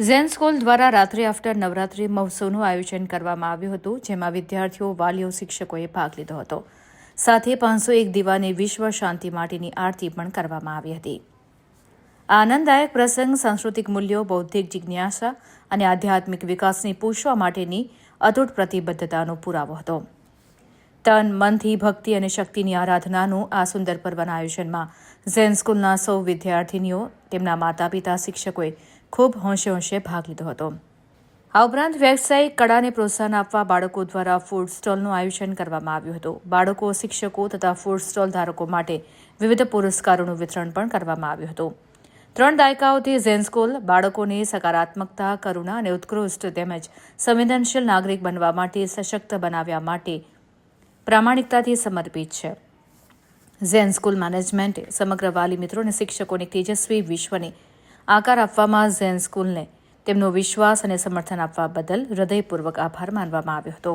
Zen school દ્વારા રાત્રે after Navratri મહોત્સવનું આયોજન કરવામાં આવ્યું હતું, જેમાં વિદ્યાર્થીઓ, વાલીઓ, શિક્ષકોએ ભાગ લીધો હતો. સાથે પાંચસો એક દીવાની વિશ્વ શાંતિ માટેની આરતી પણ કરવામાં આવી હતી. આ આનંદદાયક પ્રસંગ, સાંસ્કૃતિક મૂલ્યો, બૌદ્ધિક જિજ્ઞાસા અને આધ્યાત્મિક વિકાસને પૂછવા માટેની અતૂટ પ્રતિબદ્ધતાનો પુરાવો હતો. તન, મનથી, ભક્તિ અને શક્તિની આરાધનાનું આ સુંદર પર્વના આયોજનમાં ઝેન સ્કૂલના સૌ વિદ્યાર્થીનીઓ, તેમના માતા પિતા શિક્ષકોએ ખૂબ હોંશે હોંશે ભાગ લીધો હતો. આ ઉપરાંત વ્યવસાયિક કળાને પ્રોત્સાહન આપવા બાળકો દ્વારા ફૂડ સ્ટોલનું આયોજન કરવામાં આવ્યું હતું. બાળકો, શિક્ષકો તથા ફૂડ સ્ટોલ ધારકો માટે વિવિધ પુરસ્કારોનું વિતરણ પણ કરવામાં આવ્યું હતું. ત્રણ દાયકાઓથી ઝેન સ્કૂલ બાળકોને સકારાત્મકતા, કરુણા અને ઉત્કૃષ્ટ તેમજ સંવેદનશીલ નાગરિક બનવા માટે સશક્ત બનાવ્યા માટે પ્રામાણિકતાથી સમર્પિત છે. ઝેન સ્કૂલ મેનેજમેન્ટે સમગ્ર વાલી મિત્રો અને શિક્ષકોને તેજસ્વી વિશ્વને આકાર આપવામાં ઝેન સ્કૂલને તેમનો વિશ્વાસ અને સમર્થન આપવા બદલ હૃદયપૂર્વક આભાર માનવામાં આવ્યો હતો.